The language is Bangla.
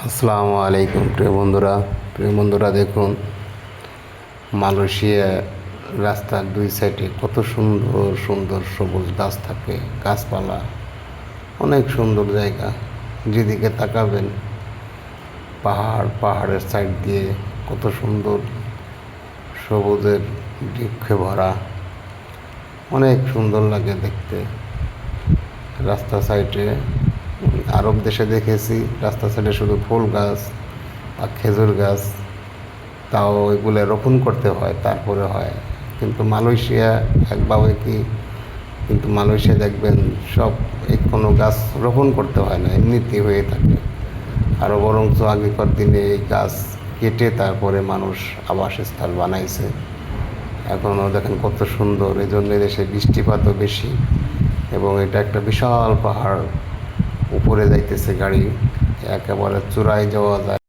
আসসালামু আলাইকুম, প্রিয় বন্ধুরা। প্রিয় বন্ধুরা, দেখুন, মালয়েশিয়া রাস্তার দুই সাইডে কত সুন্দর সুন্দর সবুজ গাছ থাকে, গাছপালা, অনেক সুন্দর জায়গা। যেদিকে তাকাবেন, পাহাড়, পাহাড়ের সাইড দিয়ে কত সুন্দর সবুজের বৃক্ষে ভরা। অনেক সুন্দর লাগে দেখতে। রাস্তা সাইডে আরব দেশে দেখেছি, রাস্তা সাইডে শুধু ফুল গাছ আর খেজুর গাছ, তাও এগুলো রোপণ করতে হয়, তারপরে হয়। কিন্তু মালয়েশিয়া একভাবে কি, কিন্তু মালয়েশিয়া দেখবেন সব কোনো গাছ রোপণ করতে হয় না, এমনিতে হয়ে থাকে। আরও বরঞ্চ আগেকার দিনে এই গাছ কেটে তারপরে মানুষ আবাসস্থল বানাইছে। এখনও দেখেন কত সুন্দর এই জন্য দেশে বৃষ্টিপাতও বেশি এবং এটা একটা বিশাল পাহাড়। উপরে যাইতেছে গাড়ি একেবারে চূড়ায় যাওয়া যায়।